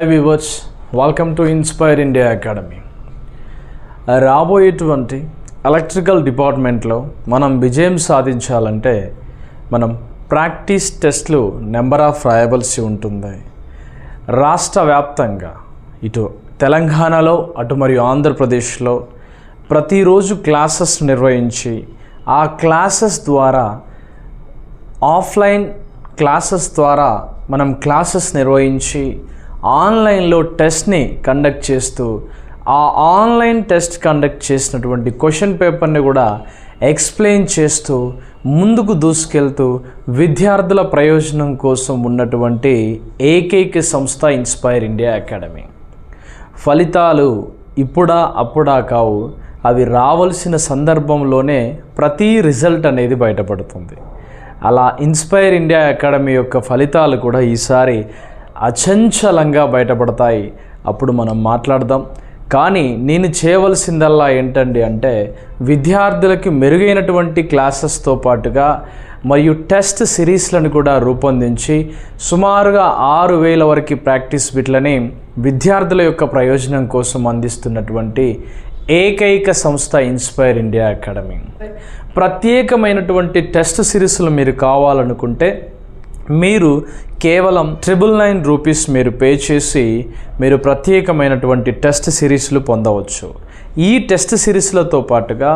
Hi viewers welcome to Inspire India Academy రాబోయేటువంటి electrical డిపార్ట్మెంట్లో మనం విజయం సాధించాలంటే మనం ప్రాక్టీస్ టెస్ట్లు నెంబర్ ఆఫ్ రాయబల్సి ఉంటుంది. రాష్ట్ర వ్యాప్తంగా ఇటు తెలంగాణలో అటు మరియు ఆంధ్రప్రదేశ్లో ప్రతిరోజు క్లాసెస్ నిర్వహించి ఆ క్లాసెస్ ద్వారా ఆఫ్లైన్ క్లాసెస్ ద్వారా మనం క్లాసెస్ నిర్వహించి ఆన్లైన్లో టెస్ట్ని కండక్ట్ చేస్తూ ఆ ఆన్లైన్ టెస్ట్ కండక్ట్ చేసినటువంటి క్వశ్చన్ పేపర్ని కూడా ఎక్స్ప్లెయిన్ చేస్తూ ముందుకు దూసుకెళ్తూ విద్యార్థుల ప్రయోజనం కోసం ఉన్నటువంటి ఏకైక సంస్థ ఇన్స్పైర్ ఇండియా అకాడమీ. ఫలితాలు ఇప్పుడా అప్పుడా కావు అవి రావలసిన సందర్భంలోనే ప్రతి రిజల్ట్ అనేది బయటపడుతుంది. అలా ఇన్స్పైర్ ఇండియా అకాడమీ యొక్క ఫలితాలు కూడా ఈసారి అచంచలంగా బయటపడతాయి. అప్పుడు మనం మాట్లాడదాం. కానీ నేను చేయవలసిందల్లా ఏంటండి అంటే విద్యార్థులకి మెరుగైనటువంటి క్లాసెస్తో పాటుగా మరియు టెస్ట్ సిరీస్లను కూడా రూపొందించి సుమారుగా ఆరు వేల వరకు ప్రాక్టీస్ బిట్లని విద్యార్థుల యొక్క ప్రయోజనం కోసం అందిస్తున్నటువంటి ఏకైక సంస్థ ఇన్స్పైర్ ఇండియా అకాడమీ. ప్రత్యేకమైనటువంటి టెస్ట్ సిరీస్లు మీరు కావాలనుకుంటే మీరు కేవలం ట్రిపుల్ నైన్ రూపీస్ మీరు పే చేసి మీరు ప్రత్యేకమైనటువంటి టెస్ట్ సిరీస్లు పొందవచ్చు. ఈ టెస్ట్ సిరీస్లతో పాటుగా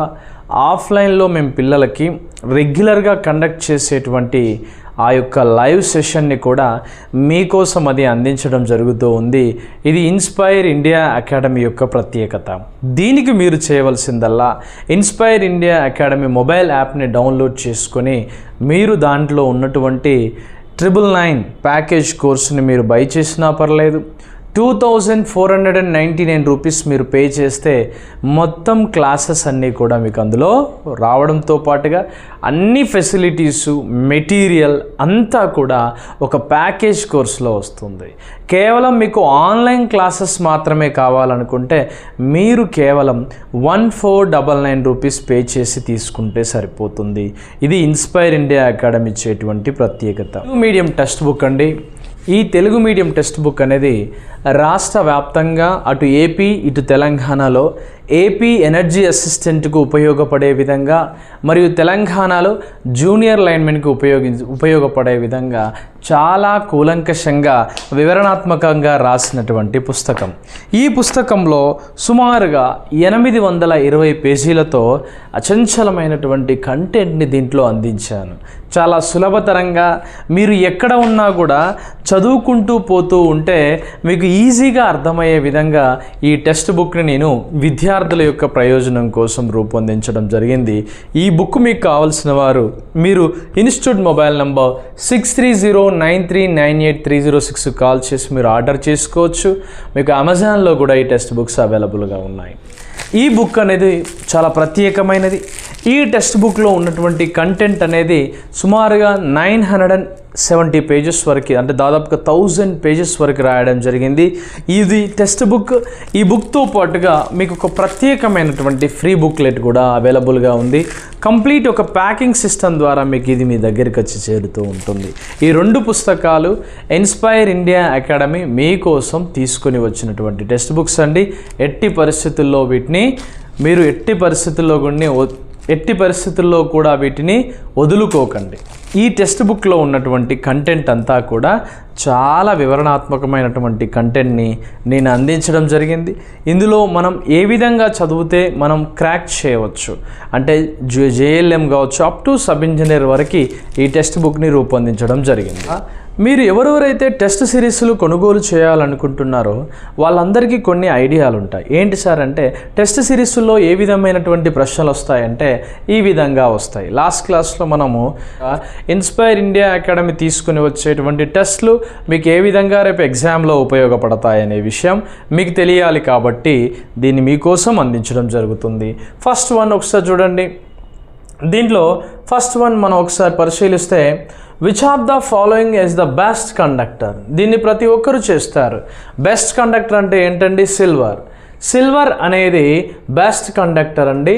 ఆఫ్లైన్లో మేము పిల్లలకి రెగ్యులర్గా కండక్ట్ చేసేటువంటి ఆ యొక్క లైవ్ సెషన్ని కూడా మీకోసం అది అందించడం జరుగుతూ ఉంది. ఇది ఇన్స్పైర్ ఇండియా అకాడమీ యొక్క ప్రత్యేకత. దీనికి మీరు చేయవలసిందల్లా ఇన్స్పైర్ ఇండియా అకాడమీ మొబైల్ యాప్ని డౌన్లోడ్ చేసుకొని మీరు దాంట్లో ఉన్నటువంటి ట్రిపుల్ నైన్ ప్యాకేజ్ కోర్సుని మీరు బై చేసినా పర్లేదు. Two thousand four hundred and ninety nine rupees మీరు పే చేస్తే మొత్తం క్లాసెస్ అన్నీ కూడా మీకు అందులో రావడంతో పాటుగా అన్ని ఫెసిలిటీసు మెటీరియల్ అంతా కూడా ఒక ప్యాకేజ్ కోర్సులో వస్తుంది. కేవలం మీకు ఆన్లైన్ క్లాసెస్ మాత్రమే కావాలనుకుంటే మీరు కేవలం one four double nine rupees pay చేసి తీసుకుంటే సరిపోతుంది. ఇది ఇన్స్పైర్ ఇండియా అకాడమీ ఇచ్చేటువంటి ప్రత్యేకత. మీడియం టెక్స్ట్ బుక్ అండి. ఈ తెలుగు మీడియం టెక్స్ట్ బుక్ అనేది రాష్ట్ర వ్యాప్తంగా అటు ఏపీ ఇటు తెలంగాణలో ఏపీ ఎనర్జీ అసిస్టెంట్కు ఉపయోగపడే విధంగా మరియు తెలంగాణలో జూనియర్ లైన్మెన్కి ఉపయోగి ఉపయోగపడే విధంగా చాలా కూలంకషంగా వివరణాత్మకంగా రాసినటువంటి పుస్తకం. ఈ పుస్తకంలో సుమారుగా ఎనిమిది వందల ఇరవై పేజీలతో అచంచలమైనటువంటి కంటెంట్ని దీంట్లో అందించాను. చాలా సులభతరంగా మీరు ఎక్కడ ఉన్నా కూడా చదువుకుంటూ పోతూ ఉంటే మీకు ఈజీగా అర్థమయ్యే విధంగా ఈ టెక్స్ట్ బుక్ని నేను విద్యార్థుల యొక్క ప్రయోజనం కోసం రూపొందించడం జరిగింది. ఈ బుక్ మీకు కావాల్సిన వారు మీరు institute mobile number six three zero nine three nine eight three zero six call చేసి మీరు ఆర్డర్ చేసుకోవచ్చు. మీకు అమెజాన్లో కూడా ఈ టెక్స్ట్ బుక్స్ అవైలబుల్గా ఉన్నాయి. ఈ బుక్ అనేది చాలా ప్రత్యేకమైనది. ఈ టెక్స్ట్ బుక్లో ఉన్నటువంటి కంటెంట్ అనేది సుమారుగా nine hundred and seventy pages వరకు అంటే దాదాపుగా థౌజండ్ పేజెస్ వరకు రాయడం జరిగింది. ఇది టెక్స్ట్ బుక్ ఈ బుక్తో పాటుగా మీకు ఒక ప్రత్యేకమైనటువంటి ఫ్రీ బుక్లెట్ కూడా అవైలబుల్గా ఉంది. కంప్లీట్ ఒక ప్యాకింగ్ సిస్టమ్ ద్వారా మీకు ఇది మీ దగ్గరికి వచ్చి చేరుతూ ఉంటుంది. ఈ రెండు పుస్తకాలు ఇన్స్పైర్ ఇండియా అకాడమీ మీకోసం తీసుకొని వచ్చినటువంటి టెక్స్ట్ బుక్స్ అండి. ఎట్టి పరిస్థితుల్లో వీటిని మీరు ఎట్టి పరిస్థితుల్లో కూడా ఎట్టి పరిస్థితుల్లో కూడా వీటిని వదులుకోకండి. ఈ టెక్స్ట్ బుక్లో ఉన్నటువంటి కంటెంట్ అంతా కూడా చాలా వివరణాత్మకమైనటువంటి కంటెంట్ని నేను అందించడం జరిగింది. ఇందులో మనం ఏ విధంగా చదివితే మనం క్రాక్ చేయవచ్చు? అంటే జేఎల్ఎం కావచ్చు అప్ టు సబ్ ఇంజనీర్ వరకు ఈ టెక్స్ట్ బుక్ని రూపొందించడం జరిగింది. మీరు ఎవరెవరైతే టెస్ట్ సిరీస్లు కొనుగోలు చేయాలనుకుంటున్నారో వాళ్ళందరికీ కొన్ని ఐడియాలు ఉంటాయి ఏంటి సార్ అంటే టెస్ట్ సిరీస్లో ఏ విధమైనటువంటి ప్రశ్నలు వస్తాయంటే ఈ విధంగా వస్తాయి. లాస్ట్ క్లాస్లో మనము ఇన్స్పైర్ ఇండియా అకాడమీ తీసుకుని వచ్చేటువంటి టెస్ట్లు మీకు ఏ విధంగా రేపు ఎగ్జామ్లో ఉపయోగపడతాయనే విషయం మీకు తెలియాలి కాబట్టి దీన్ని మీకోసం అందించడం జరుగుతుంది. ఫస్ట్ వన్ ఒకసారి చూడండి. దీంట్లో ఫస్ట్ వన్ మనం ఒకసారి పరిశీలిస్తే which of the following is the best conductor దీన్ని ప్రతి ఒక్కరు చేస్తారు. బెస్ట్ కండక్టర్ అంటే ఏంటండి? సిల్వర్ సిల్వర్ అనేది బెస్ట్ కండక్టర్ అండి.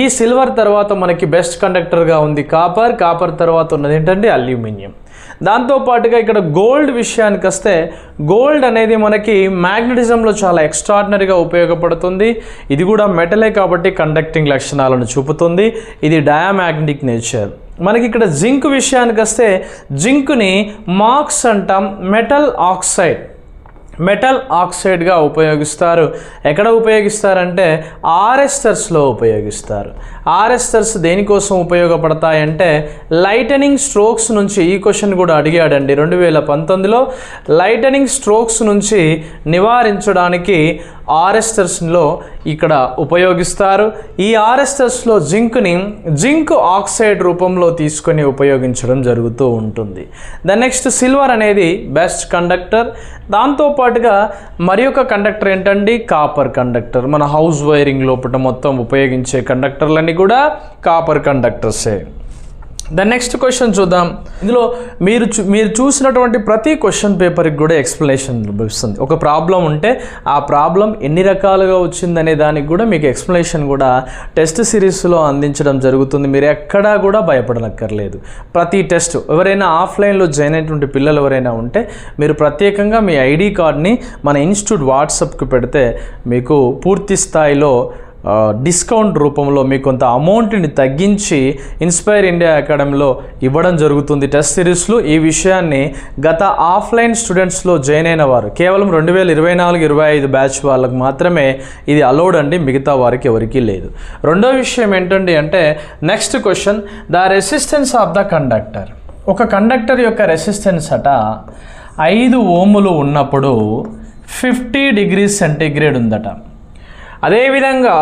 ఈ సిల్వర్ తర్వాత మనకి బెస్ట్ కండక్టర్గా ఉంది కాపర్ కాపర్ తర్వాత ఉన్నది ఏంటంటే అల్యూమినియం దాంతోపాటుగా ఇక్కడ గోల్డ్ విషయానికి వస్తే గోల్డ్ అనేది మనకి మ్యాగ్నటిజంలో చాలా ఎక్స్ట్రాడినరీగా ఉపయోగపడుతుంది. ఇది కూడా మెటలే కాబట్టి కండక్టింగ్ లక్షణాలను చూపుతుంది. ఇది డయామాగ్నెటిక్ నేచర్ మనకి ఇక్కడ జింక్ విషయానికి వస్తే జింక్ని మాక్స్ అంటాం మెటల్ ఆక్సైడ్. మెటల్ ఆక్సైడ్గా ఉపయోగిస్తారు. ఎక్కడ ఉపయోగిస్తారంటే ఆర్ఎస్టర్స్లో ఉపయోగిస్తారు. ఆర్ఎస్ఎస్ దేనికోసం ఉపయోగపడతాయంటే లైటనింగ్ స్ట్రోక్స్ నుంచి ఈ క్వశ్చన్ కూడా అడిగాడండి. రెండు వేల పంతొమ్మిదిలో లైటనింగ్ స్ట్రోక్స్ నుంచి నివారించడానికి ఆర్ఎస్టర్స్లో ఇక్కడ ఉపయోగిస్తారు. ఈ ఆర్ఎస్టర్స్లో జింక్ని జింక్ ఆక్సైడ్ రూపంలో తీసుకొని ఉపయోగించడం జరుగుతూ ఉంటుంది. ద నెక్స్ట్ సిల్వర్ అనేది బెస్ట్ కండక్టర్. దాంతోపాటుగా మరి ఒక కండక్టర్ ఏంటండి? Copper conductor. మన హౌస్ వైరింగ్ లోపల మొత్తం ఉపయోగించే కండక్టర్లన్నీ కూడా కాపర్ కండక్టర్సే ద నెక్స్ట్ క్వశ్చన్ చూద్దాం. ఇందులో మీరు చూ మీరు చూసినటువంటి ప్రతి క్వశ్చన్ పేపర్కి కూడా ఎక్స్ప్లెనేషన్ లభిస్తుంది. ఒక ప్రాబ్లం ఉంటే ఆ ప్రాబ్లం ఎన్ని రకాలుగా వచ్చిందనే దానికి కూడా మీకు ఎక్స్ప్లెనేషన్ కూడా టెస్ట్ సిరీస్లో అందించడం జరుగుతుంది. మీరు ఎక్కడా కూడా భయపడనక్కర్లేదు. ప్రతి టెస్ట్ ఎవరైనా ఆఫ్లైన్లో జాయిన్ అయినటువంటి పిల్లలు ఎవరైనా ఉంటే మీరు ప్రత్యేకంగా మీ ఐడి కార్డ్ని మన ఇన్స్టిట్యూట్ వాట్సాప్కి పెడితే మీకు పూర్తి స్థాయిలో డిస్కౌంట్ రూపంలో మీకు కొంత అమౌంట్ని తగ్గించి ఇన్స్పైర్ ఇండియా అకాడమీలో ఇవ్వడం జరుగుతుంది. టెస్ట్ సిరీస్లో ఈ విషయాన్ని గత ఆఫ్లైన్ స్టూడెంట్స్లో జాయిన్ అయిన వారు కేవలం రెండు వేల ఇరవై నాలుగు ఇరవై ఐదు బ్యాచ్ వాళ్ళకు మాత్రమే ఇది అలౌడ్ అండి మిగతా వారికి ఎవరికీ లేదు. రెండో విషయం ఏంటండి అంటే next question the resistance of the conductor ఒక కండక్టర్ యొక్క రెసిస్టెన్స్ అట ఐదు ఓములు ఉన్నప్పుడు ఫిఫ్టీ డిగ్రీ సెంటీగ్రేడ్ ఉందట. అదేవిధంగా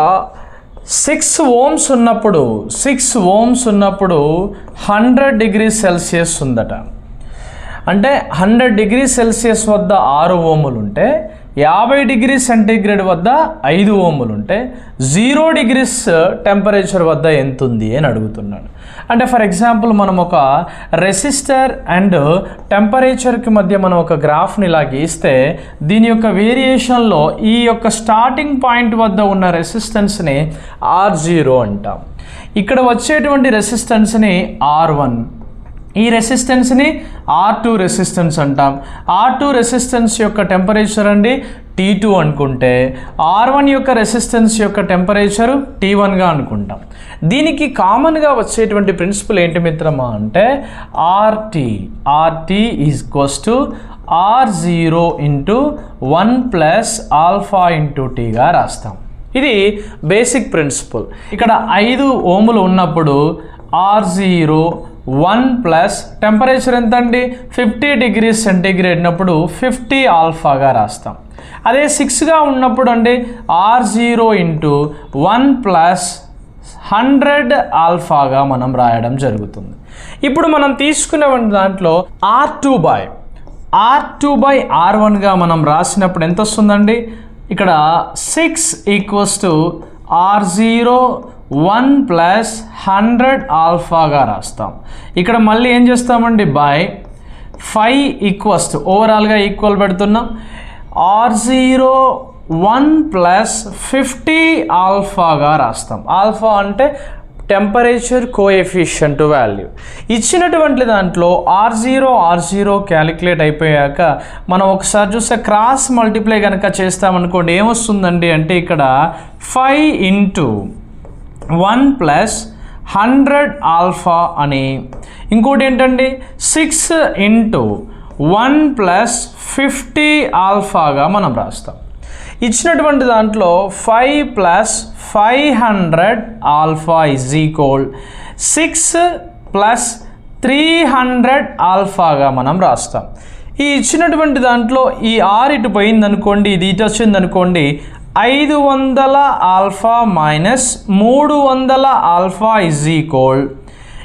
సిక్స్ ఓమ్స్ ఉన్నప్పుడు సిక్స్ ఓమ్స్ ఉన్నప్పుడు హండ్రెడ్ డిగ్రీ సెల్సియస్ ఉందట. అంటే హండ్రెడ్ డిగ్రీ సెల్సియస్ వద్ద ఆరు ఓములు ఉంటే యాభై డిగ్రీ సెంటీగ్రేడ్ వద్ద ఐదు ఓములు ఉంటే జీరో డిగ్రీస్ టెంపరేచర్ వద్ద ఎంత ఉంది అని అడుగుతున్నాను అంటే ఫర్ ఎగ్జాంపుల్ మనం ఒక రెసిస్టర్ అండ్ టెంపరేచర్కి మధ్య మనం ఒక గ్రాఫ్ని ఇలా గీస్తే దీని యొక్క వేరియేషన్లో ఈ యొక్క స్టార్టింగ్ పాయింట్ వద్ద ఉన్న రెసిస్టెన్స్ని ఆర్ జీరో అంటాం. ఇక్కడ వచ్చేటువంటి రెసిస్టెన్స్ని ఆర్ వన్ ఈ రెసిస్టెన్స్ని ఆర్ టూ రెసిస్టెన్స్ అంటాం. ఆర్ టూ రెసిస్టెన్స్ యొక్క టెంపరేచర్ అండి టీ టూ అనుకుంటే ఆర్ వన్ యొక్క రెసిస్టెన్స్ యొక్క టెంపరేచరు టీ వన్గా అనుకుంటాం. దీనికి కామన్గా వచ్చేటువంటి ప్రిన్సిపల్ ఏంటి మిత్రమా అంటే RT RT is equals to R zero into one plus alpha into టీగా రాస్తాం. ఇది బేసిక్ ప్రిన్సిపల్ ఇక్కడ ఐదు ఓములు ఉన్నప్పుడు R zero one plus temperature ఎంత అండి ఫిఫ్టీ డిగ్రీ సెంటీగ్రేడ్ ఉన్నప్పుడు ఫిఫ్టీ ఆల్ఫాగా రాస్తాం. అదే సిక్స్గా ఉన్నప్పుడు అండి R zero into one plus hundred ఆల్ఫాగా మనం రాయడం జరుగుతుంది. ఇప్పుడు మనం తీసుకునే దాంట్లో R two by R two by R వన్గా మనం రాసినప్పుడు ఎంత వస్తుందండి? ఇక్కడ six equals to R zero one plus hundred ఆల్ఫాగా రాస్తాం. ఇక్కడ మళ్ళీ ఏం చేస్తామండి? బై ఫైవ్ ఈక్వల్స్ ఓవరాల్గా ఈక్వల్ పెడుతున్నాం. R zero one plus fifty ఆల్ఫాగా రాస్తాం. ఆల్ఫా అంటే టెంపరేచర్ కోఎఫిషియంట్ వాల్యూ. ఇచ్చినటువంటి దాంట్లో R zero R zero calculate అయిపోయాక మనం ఒకసారి చూస్తే క్రాస్ మల్టిప్లై కనుక చేస్తామనుకోండి ఏమొస్తుందండి అంటే ఇక్కడ five into one plus hundred alpha అని. ఇంకోటి ఏంటండి? Six into one plus fifty ఆల్ఫాగా మనం రాస్తాం. ఇచ్చినటువంటి దాంట్లో five plus five hundred alpha is equal six plus three hundred ఆల్ఫాగా మనం రాస్తాం. ఈ ఇచ్చినటువంటి దాంట్లో ఈ ఆర్ ఇటు పోయిందనుకోండి ఇది ఇటు వచ్చిందనుకోండి ఐదు వందల ఆల్ఫా మైనస్ మూడు వందల ఆల్ఫా ఇజ్ ఈక్వల్.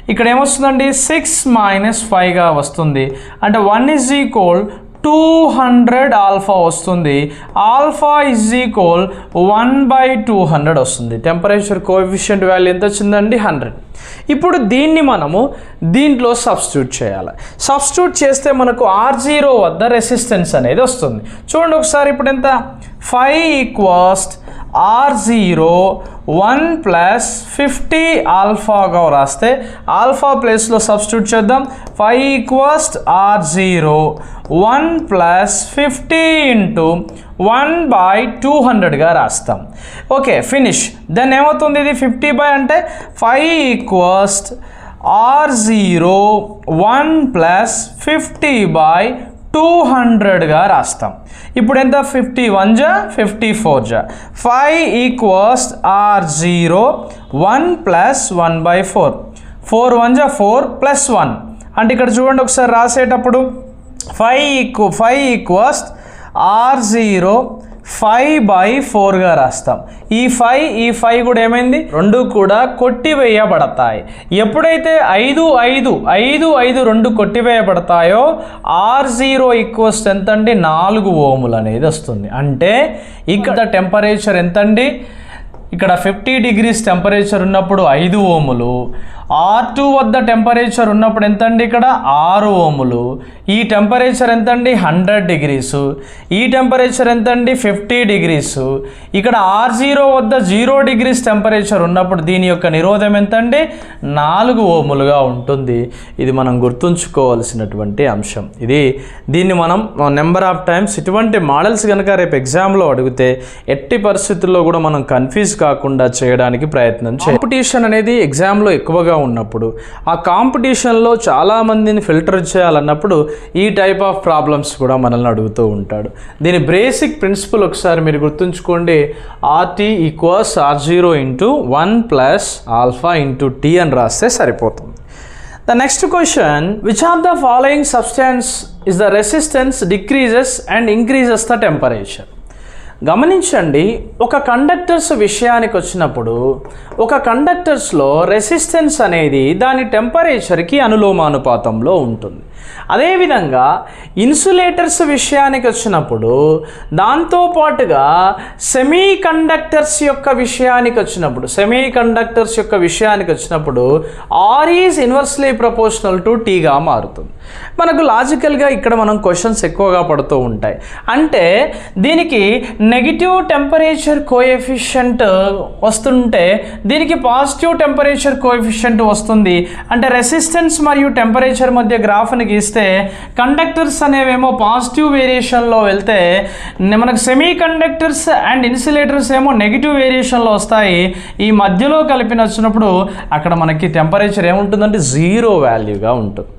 ఇక్కడ ఏమొస్తుందండి సిక్స్ మైనస్ ఫైవ్గా వస్తుంది. అంటే one is equal two hundred alpha వస్తుంది. Alpha is equal one by two hundred వస్తుంది. టెంపరేచర్ కోఎఫిషియంట్ వాల్యూ ఎంత వచ్చిందండి? హండ్రెడ్. ఇప్పుడు దీన్ని మనము దీంట్లో సబ్స్టిట్యూట్ చేయాలి. సబ్స్టిట్యూట్ చేస్తే మనకు ఆర్ జీరో వద్ద రెసిస్టెన్స్ అనేది వస్తుంది. చూడండి ఒకసారి ఇప్పుడు ఎంత? Five ఈక్వస్ట్ R zero one plus fifty ఆల్ఫాగా రాస్తే ఆల్ఫా ప్లేస్లో సబ్స్టిట్యూట్ చేద్దాం. Five ఈక్వస్ట్ R zero. One plus fifty into one by two హండ్రెడ్గా రాస్తాం. Okay finish. దెన్ ఏమవుతుంది ఇది? ఫిఫ్టీ బై అంటే five ఈక్వస్ట్ R zero one plus fifty by two హండ్రెడ్గా రాస్తాం. ఇప్పుడు ఎంత? ఫిఫ్టీ వన్ జా? ఫిఫ్టీ ఫోర్ జా? Five equals R zero one plus one by four four one జా? ఫోర్ ప్లస్ వన్ అంటే ఇక్కడ చూడండి ఒకసారి రాసేటప్పుడు. Five equal five equals R zero five by ఫోర్గా రాస్తాం. ఈ ఫైవ్ ఈ ఫైవ్ కూడా ఏమైంది? రెండు కూడా కొట్టివేయబడతాయి. ఎప్పుడైతే ఐదు ఐదు ఐదు ఐదు రెండు కొట్టివేయబడతాయో ఆర్ జీరో ఈక్వల్స్ ఎంత అండి నాలుగు ఓములు అనేది వస్తుంది. అంటే ఇక్కడ టెంపరేచర్ ఎంతండి? ఇక్కడ ఫిఫ్టీ డిగ్రీస్ టెంపరేచర్ ఉన్నప్పుడు ఐదు ఓములు ఆర్ టూ వద్ద టెంపరేచర్ ఉన్నప్పుడు ఎంతండి ఇక్కడ? ఆరు ఓములు. ఈ టెంపరేచర్ ఎంతండి? హండ్రెడ్ డిగ్రీస్ ఈ టెంపరేచర్ ఎంతండి? ఫిఫ్టీ డిగ్రీస్ ఇక్కడ ఆర్ జీరో వద్ద జీరో డిగ్రీస్ టెంపరేచర్ ఉన్నప్పుడు దీని యొక్క నిరోధం ఎంతండి? నాలుగు ఓములుగా ఉంటుంది. ఇది మనం గుర్తుంచుకోవాల్సినటువంటి అంశం. ఇది దీన్ని మనం నెంబర్ ఆఫ్ టైమ్స్ ఇటువంటి మోడల్స్ కనుక రేపు ఎగ్జామ్లో అడిగితే ఎట్టి పరిస్థితుల్లో కూడా మనం కన్ఫ్యూజ్ కాకుండా చేయడానికి ప్రయత్నం చేయాలి. కాంపిటీషన్ అనేది ఎగ్జామ్లో ఎక్కువగా ఉన్నప్పుడు ఆ కాంపిటీషన్లో చాలామందిని ఫిల్టర్ చేయాలన్నప్పుడు ఈ టైప్ ఆఫ్ ప్రాబ్లమ్స్ కూడా మనల్ని అడుగుతూ ఉంటాడు. దీని బేసిక్ ప్రిన్సిపల్ ఒకసారి మీరు గుర్తుంచుకోండి. RT equals R zero into one plus alpha into T అని రాస్తే సరిపోతుంది. The next question which of the following substance is the resistance decreases and increases the temperature గమనించండి ఒక కండక్టర్స్ విషయానికి వచ్చినప్పుడు ఒక కండక్టర్స్లో రెసిస్టెన్స్ అనేది దాని టెంపరేచర్కి అనులోమానుపాతంలో ఉంటుంది. అదేవిధంగా ఇన్సులేటర్స్ విషయానికి వచ్చినప్పుడు దాంతోపాటుగా సెమీ కండక్టర్స్ యొక్క విషయానికి వచ్చినప్పుడు సెమీ కండక్టర్స్ యొక్క విషయానికి వచ్చినప్పుడు R is inversely proportional to టీగా మారుతుంది. మనకు లాజికల్గా ఇక్కడ మనం క్వశ్చన్స్ ఎక్కువగా పడుతూ ఉంటాయి. అంటే దీనికి నెగిటివ్ టెంపరేచర్ కోఎఫిషియంట్ వస్తుంటే దీనికి పాజిటివ్ టెంపరేచర్ కోఎఫిషియంట్ వస్తుంది. అంటే రెసిస్టెన్స్ మరియు టెంపరేచర్ మధ్య గ్రాఫ్ని గీస్తే కండక్టర్స్ అనేవేమో పాజిటివ్ వేరియేషన్లో వెళ్తే మనకు సెమీ కండక్టర్స్ అండ్ ఇన్సులేటర్స్ ఏమో నెగిటివ్ వేరియేషన్లో వస్తాయి. ఈ మధ్యలో కలిపిన వచ్చినప్పుడు అక్కడ మనకి టెంపరేచర్ ఏముంటుందంటే జీరో వాల్యూగా ఉంటుంది.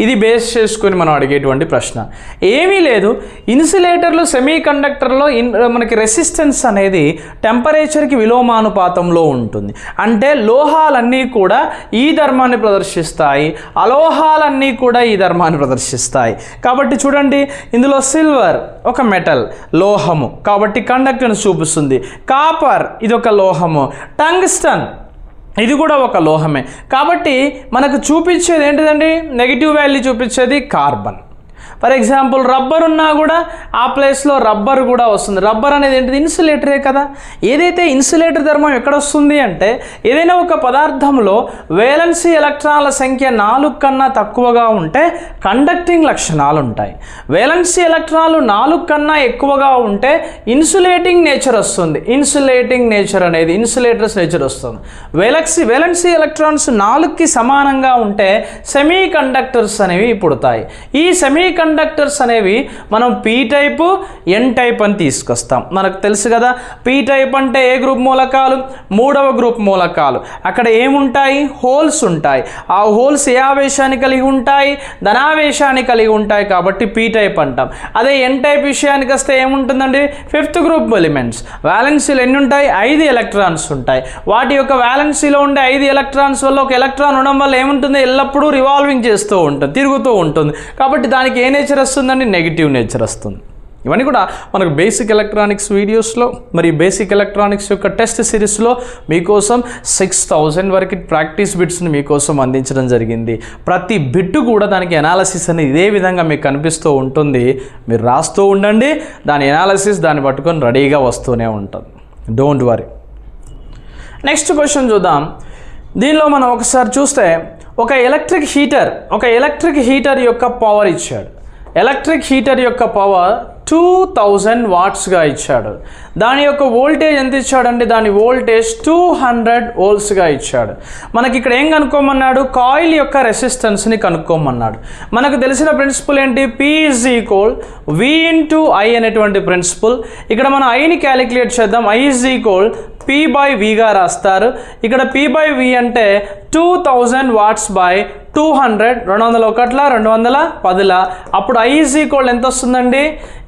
ఇది బేస్ చేసుకొని మనం అడిగేటువంటి ప్రశ్న. ఏమీ లేదు. ఇన్సులేటర్లు సెమీ కండక్టర్లో ఇన్ మనకి రెసిస్టెన్స్ అనేది టెంపరేచర్కి విలోమానుపాతంలో ఉంటుంది. అంటే లోహాలన్నీ కూడా ఈ ధర్మాన్ని ప్రదర్శిస్తాయి. అలోహాలన్నీ కూడా ఈ ధర్మాన్ని ప్రదర్శిస్తాయి. కాబట్టి చూడండి ఇందులో సిల్వర్ ఒక మెటల్ లోహము. కాబట్టి కండక్టర్ను చూపిస్తుంది. కాపర్ ఇది ఒక లోహము. టంగ్స్టన్ ఇది కూడా ఒక లోహమే. కాబట్టి మనకు చూపించేది ఏంటిదండి? నెగిటివ్ వాల్యూ చూపించేది కార్బన్ ఫర్ ఎగ్జాంపుల్ రబ్బర్ ఉన్నా కూడా ఆ ప్లేస్లో రబ్బర్ కూడా వస్తుంది. రబ్బర్ అనేది ఏంటిది? ఇన్సులేటరే కదా. ఏదైతే ఇన్సులేటర్ ధర్మం ఎక్కడ వస్తుంది అంటే ఏదైనా ఒక పదార్థంలో వేలన్సీ ఎలక్ట్రాన్ల సంఖ్య నాలుగు కన్నా తక్కువగా ఉంటే కండక్టింగ్ లక్షణాలు ఉంటాయి. వేలన్సీ ఎలక్ట్రాన్లు నాలుగు కన్నా ఎక్కువగా ఉంటే ఇన్సులేటింగ్ నేచర్ వస్తుంది. ఇన్సులేటింగ్ నేచర్ అనేది ఇన్సులేటర్స్ నేచర్ వస్తుంది. వేలక్సీ వేలన్సీ ఎలక్ట్రాన్స్ నాలుగుకి సమానంగా ఉంటే సెమీ కండక్టర్స్ అనేవి పుడతాయి. ఈ సెమీ కండక్టర్స్ అనేవి మనం పీ టైపు ఎన్ టైప్ అని తీసుకొస్తాం. మనకు తెలుసు కదా పీ టైప్ అంటే ఏ గ్రూప్ మూలకాలు? మూడవ గ్రూప్ మూలకాలు. అక్కడ ఏముంటాయి? హోల్స్ ఉంటాయి. ఆ హోల్స్ ఏ ఆవేశాన్ని కలిగి ఉంటాయి? ధనావేశాన్ని కలిగి ఉంటాయి కాబట్టి పీ టైప్ అంటాం. అదే ఎన్ టైప్ విషయానికి వస్తే ఏముంటుందండి? ఫిఫ్త్ గ్రూప్ ఎలిమెంట్స్ వ్యాలెన్సీలు ఎన్ని ఉంటాయి? ఐదు ఎలక్ట్రాన్స్ ఉంటాయి. వాటి యొక్క వ్యాలెన్సీలో ఉండే ఐదు ఎలక్ట్రాన్స్ వల్ల ఒక ఎలక్ట్రాన్ ఉండడం వల్ల ఏముంటుంది? ఎల్లప్పుడూ రివాల్వింగ్ చేస్తూ ఉంటుంది తిరుగుతూ ఉంటుంది. కాబట్టి దానికి ఏ నేచర్ వస్తుందండి నెగిటివ్ నేచర్ వస్తుంది. ఇవన్నీ కూడా మనకు బేసిక్ ఎలక్ట్రానిక్స్ వీడియోస్లో మరి బేసిక్ ఎలక్ట్రానిక్స్ యొక్క టెస్ట్ సిరీస్లో మీకోసం సిక్స్ థౌజండ్ వరకు ప్రాక్టీస్ బిట్స్ని మీకోసం అందించడం జరిగింది. ప్రతి బిట్టు కూడా దానికి ఎనాలసిస్ అనేది ఇదే విధంగా మీకు కనిపిస్తూ ఉంటుంది. మీరు రాస్తూ ఉండండి దాని ఎనాలసిస్ దాన్ని పట్టుకొని రెడీగా వస్తూనే ఉంటుంది. డోంట్ వరీ నెక్స్ట్ క్వశ్చన్ చూద్దాం. దీనిలో మనం ఒకసారి చూస్తే ఒక ఎలక్ట్రిక్ హీటర్ ఒక ఎలక్ట్రిక్ హీటర్ యొక్క పవర్ ఇచ్చాడు. ఎలక్ట్రిక్ హీటర్ యొక్క పవర్ టూ థౌజండ్ వాట్స్గా ఇచ్చాడు. దాని యొక్క వోల్టేజ్ ఎంత ఇచ్చాడంటే దాని వోల్టేజ్ టూ హండ్రెడ్ వోల్ట్స్గా ఇచ్చాడు. మనకి ఇక్కడ ఏం కనుక్కోమన్నాడు? కాయిల్ యొక్క రెసిస్టెన్స్ని కనుక్కోమన్నాడు. మనకు తెలిసిన ప్రిన్సిపల్ ఏంటి? P is equal V into I అనేటువంటి ప్రిన్సిపల్. ఇక్కడ మనం ఐని క్యాలిక్యులేట్ చేద్దాం. I is equal P by విగా రాస్తారు. ఇక్కడ పి బై వి అంటే two thousand watts by two hundred రెండు వందల ఒకట్ల రెండు వందల పదిల. అప్పుడు ఐ ఈజ్ ఎంత వస్తుందండి?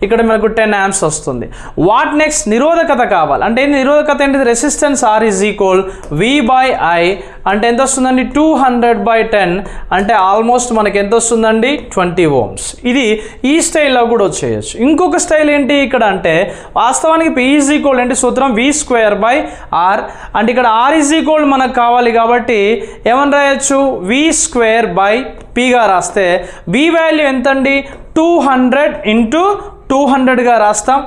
ఇక్కడ మనకు టెన్ యామ్స్ వస్తుంది. వాట్ నెక్స్ట్ నిరోధకత కావాలి. అంటే ఏంటి నిరోధకత ఏంటిది? Resistance R is equal V by I అంటే ఎంత వస్తుందండి? టూ హండ్రెడ్ బై టెన్ అంటే ఆల్మోస్ట్ మనకి ఎంత వస్తుందండి? ట్వంటీ ఓమ్స్ ఇది ఈ స్టైల్లో కూడా వచ్చేయచ్చు. ఇంకొక స్టైల్ ఏంటి ఇక్కడ అంటే వాస్తవానికి పి ఈజ్ ఈక్వల్ ఏంటి సూత్రం వి స్క్వేర్ బై ఆర్ అంటే ఇక్కడ ఆర్ ఈజ్ ఈక్వల్ మనకు కావాలి కాబట్టి ఏమని రాయొచ్చు? వి స్క్వేర్ బై పీగా రాస్తే వి వాల్యూ ఎంతండి? టూ హండ్రెడ్ ఇంటూ టూ హండ్రెడ్గా రాస్తాం.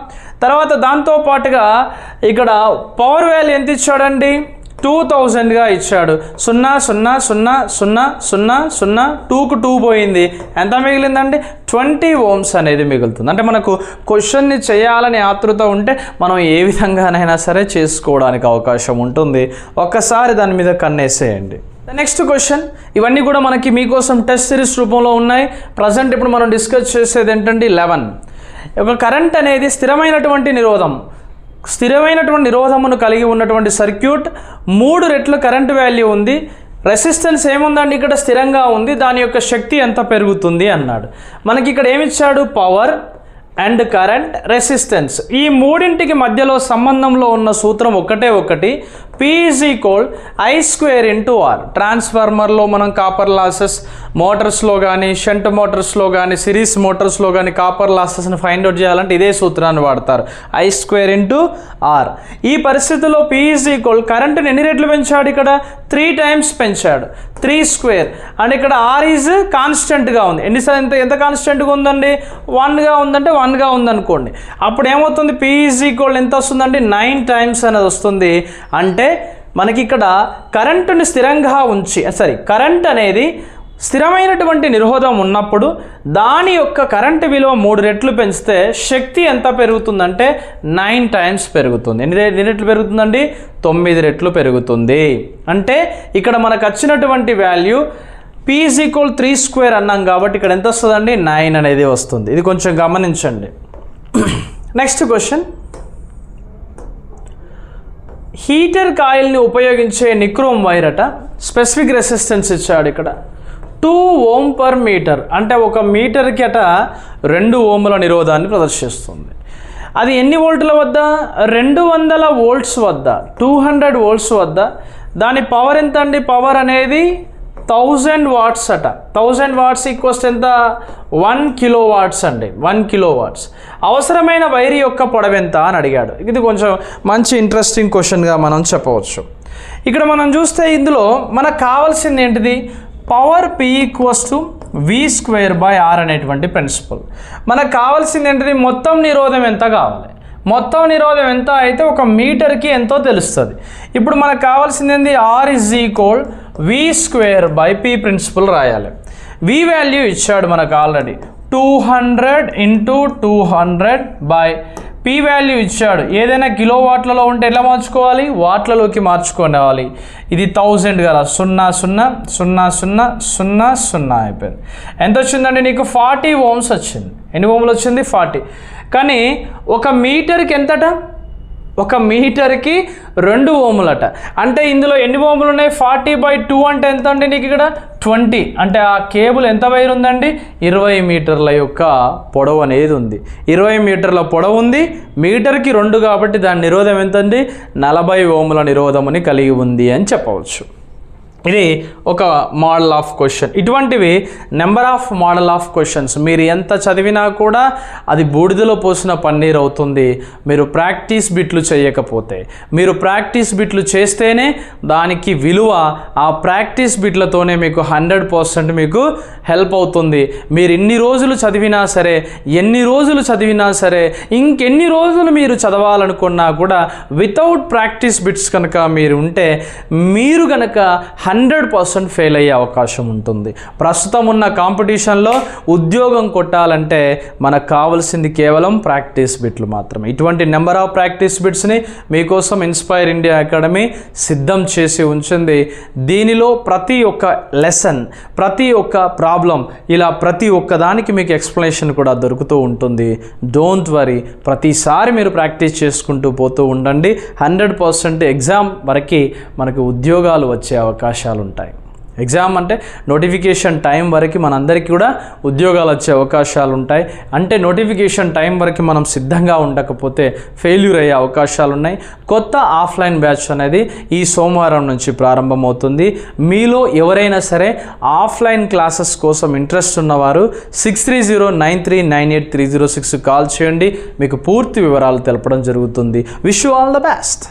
తర్వాత దాంతో పాటుగా ఇక్కడ పవర్ వాల్యూ ఎంత ఇచ్చాడండి? టూ థౌజండ్గా ఇచ్చాడు. సున్నా సున్నా సున్నా సున్నా సున్నా సున్నా టూకు టూ పోయింది. ఎంత మిగిలిందండి? ట్వంటీ ఓమ్స్ అనేది మిగులుతుంది. అంటే మనకు క్వశ్చన్ని చేయాలని ఆతృత ఉంటే మనం ఏ విధంగానైనా సరే చేసుకోవడానికి అవకాశం ఉంటుంది. ఒక్కసారి దాని మీద కన్నేసేయండి. నెక్స్ట్ క్వశ్చన్ ఇవన్నీ కూడా మనకి మీకోసం టెస్ట్ సిరీస్ రూపంలో ఉన్నాయి. ప్రజెంట్ ఇప్పుడు మనం డిస్కస్ చేసేది ఏంటంటే లెవెన్ ఒక కరెంట్ అనేది స్థిరమైనటువంటి నిరోధం. స్థిరమైనటువంటి నిరోధమును కలిగి ఉన్నటువంటి సర్క్యూట్ మూడు రెట్లు కరెంట్ వాల్యూ ఉంది. రెసిస్టెన్స్ ఏముందండి? ఇక్కడ స్థిరంగా ఉంది. దాని యొక్క శక్తి ఎంత పెరుగుతుంది? అన్నాడు. మనకి ఇక్కడ ఏమిచ్చాడు? పవర్ అండ్ కరెంట్ రెసిస్టెన్స్ ఈ మూడింటికి మధ్యలో సంబంధంలో ఉన్న సూత్రం ఒకటే ఒకటి. P is equal I square into R ట్రాన్స్ఫార్మర్లో మనం కాపర్ లాసెస్ మోటార్స్లో కానీ షంట్ మోటార్స్లో కానీ సిరీస్ మోటార్స్లో కానీ కాపర్ లాసెస్ని ఫైండ్ అవుట్ చేయాలంటే ఇదే సూత్రాన్ని వాడతారు. ఐ స్క్వేర్ ఇంటూ ఆర్ ఈ పరిస్థితిలో పీఈజ్ ఈక్వల్ కరెంట్ని ఎన్ని రెట్లు పెంచాడు ఇక్కడ? త్రీ టైమ్స్ పెంచాడు. త్రీ స్క్వేర్ అండ్ ఇక్కడ ఆర్ ఈజ్ కాన్స్టెంట్గా ఉంది. ఎన్నిసార్లు ఎంత ఎంత కాన్స్టెంట్గా ఉందండి? వన్గా ఉందంటే వన్గా ఉందనుకోండి. అప్పుడు ఏమవుతుంది పీఈజ్ ఈక్వల్ ఎంత వస్తుందండి? నైన్ టైమ్స్ అనేది వస్తుంది. అంటే మనకి ఇక్కడ కరెంటుని స్థిరంగా ఉంచి సారీ కరెంట్ అనేది స్థిరమైనటువంటి నిరోధం ఉన్నప్పుడు దాని యొక్క కరెంటు విలువ మూడు రెట్లు పెంచితే శక్తి ఎంత పెరుగుతుందంటే నైన్ టైమ్స్ పెరుగుతుంది. ఎన్ని ఎన్ని రెట్లు పెరుగుతుందండి? తొమ్మిది రెట్లు పెరుగుతుంది. అంటే ఇక్కడ మనకు వచ్చినటువంటి value P is equal three square అన్నాం కాబట్టి ఇక్కడ ఎంత వస్తుందండి? నైన్ అనేది వస్తుంది. ఇది కొంచెం గమనించండి. నెక్స్ట్ క్వశ్చన్ హీటర్ కాయిల్ని ఉపయోగించే నిక్రోమ్ వైర్ అట. స్పెసిఫిక్ రెసిస్టెన్స్ ఇచ్చాడు ఇక్కడ. టూ ఓమ్ పర్ మీటర్ అంటే ఒక మీటర్కి అట రెండు ఓముల నిరోధాన్ని ప్రదర్శిస్తుంది. అది ఎన్ని వోల్టుల వద్ద? రెండు వందల వోల్ట్స్ వద్ద. టూ హండ్రెడ్ వోల్ట్స్ వద్ద. దాని పవర్ ఎంత అండి పవర్ అనేది థౌజండ్ వాట్స్ అట. థౌజండ్ వాట్స్ ఈక్వల్స్ ఎంత? వన్ కిలో వాట్స్ అండి. వన్ కిలో వాట్స్ అవసరమైన వైర్ యొక్క పొడవు ఎంత అని అడిగాడు. ఇది కొంచెం మంచి ఇంట్రెస్టింగ్ క్వశ్చన్గా మనం చెప్పవచ్చు. ఇక్కడ మనం చూస్తే ఇందులో మనకు కావాల్సింది ఏంటిది? Power P equals to V square by R అనేటువంటి ప్రిన్సిపల్ మనకు కావాల్సింది ఏంటిది? మొత్తం నిరోధం ఎంత కావాలి? మొత్తం నిరోధం ఎంత? అయితే ఒక మీటర్కి ఎంతో తెలుస్తుంది. ఇప్పుడు మనకు కావాల్సింది ఏంది? R is equal V square by P principle రాయాలి. వి వాల్యూ ఇచ్చాడు మనకు already two hundred into two hundred by P value ఇచ్చాడు. ఏదైనా కిలో వాట్లలో ఉంటే ఎలా మార్చుకోవాలి? వాట్లలోకి మార్చుకోవాలి ఇది థౌజండ్ కదా. సున్నా సున్నా సున్నా సున్నా సున్నా సున్నా అయిపోయింది. ఎంత వచ్చిందండి నీకు? ఫార్టీ ఓమ్స్ వచ్చింది. ఎన్ని ఓమ్లు వచ్చింది? ఫార్టీ కానీ ఒక మీటర్కి ఎంతట? ఒక మీటర్కి రెండు ఓములట. అంటే ఇందులో ఎన్ని ఓములు ఉన్నాయి ఫార్టీ బై టూ అంటే ఎంత అండి నీకు ఇక్కడ? ట్వంటీ. అంటే ఆ కేబుల్ ఎంత వైర్ ఉందండి? ఇరవై మీటర్ల యొక్క పొడవు అనేది ఉంది. ఇరవై మీటర్ల పొడవు ఉంది. మీటర్కి రెండు కాబట్టి దాని నిరోధం ఎంతండి? నలభై ఓముల నిరోధముని కలిగి ఉంది అని చెప్పవచ్చు. ఇది ఒక మోడల్ ఆఫ్ క్వశ్చన్ ఇటువంటివి number of model of questions మీరు ఎంత చదివినా కూడా అది బూడిదలో పోసిన పన్నీర్ అవుతుంది. మీరు ప్రాక్టీస్ బిట్లు చేయకపోతే. మీరు ప్రాక్టీస్ బిట్లు చేస్తేనే దానికి విలువ ఆ ప్రాక్టీస్ బిట్లతోనే మీకు హండ్రెడ్ పర్సెంట్ మీకు హెల్ప్ అవుతుంది. మీరు ఎన్ని రోజులు చదివినా సరే ఎన్ని రోజులు చదివినా సరే ఇంకెన్ని రోజులు మీరు చదవాలనుకున్నా కూడా వితౌట్ ప్రాక్టీస్ బిట్స్ కనుక మీరు ఉంటే మీరు కనుక హండ్రెడ్ పర్సెంట్ ఫెయిల్ అయ్యే అవకాశం ఉంటుంది. ప్రస్తుతం ఉన్న కాంపిటీషన్లో ఉద్యోగం కొట్టాలంటే మనకు కావాల్సింది కేవలం ప్రాక్టీస్ బిట్లు మాత్రమే. ఇటువంటి నెంబర్ ఆఫ్ ప్రాక్టీస్ బిట్స్ని మీకోసం ఇన్స్పైర్ ఇండియా అకాడమీ సిద్ధం చేసి ఉంచింది. దీనిలో ప్రతి ఒక్క లెసన్ ప్రతి ఒక్క ప్రాబ్లం ఇలా ప్రతి ఒక్క దానికి మీకు ఎక్స్ప్లెనేషన్ కూడా దొరుకుతూ ఉంటుంది. డోంట్ వరీ ప్రతిసారి మీరు ప్రాక్టీస్ చేసుకుంటూ పోతూ ఉండండి. హండ్రెడ్ పర్సెంట్ ఎగ్జామ్ వరకు మనకు ఉద్యోగాలు వచ్చే అవకాశం అవకాశాలు ఉంటాయి ఎగ్జామ్ అంటే నోటిఫికేషన్ టైం వరకు మనందరికీ కూడా ఉద్యోగాలు వచ్చే అవకాశాలు ఉంటాయి అంటే నోటిఫికేషన్ టైం వరకు మనం సిద్ధంగా ఉండకపోతే ఫెయిల్యూర్ అయ్యే అవకాశాలు ఉన్నాయి కొత్త ఆఫ్లైన్ బ్యాచ్ అనేది ఈ సోమవారం నుంచి ప్రారంభమవుతుంది. మీలో ఎవరైనా సరే ఆఫ్లైన్ క్లాసెస్ కోసం ఇంట్రెస్ట్ ఉన్నవారు six three zero nine three nine eight three zero six call చేయండి. మీకు పూర్తి వివరాలు తెలపడం జరుగుతుంది. Wish all the best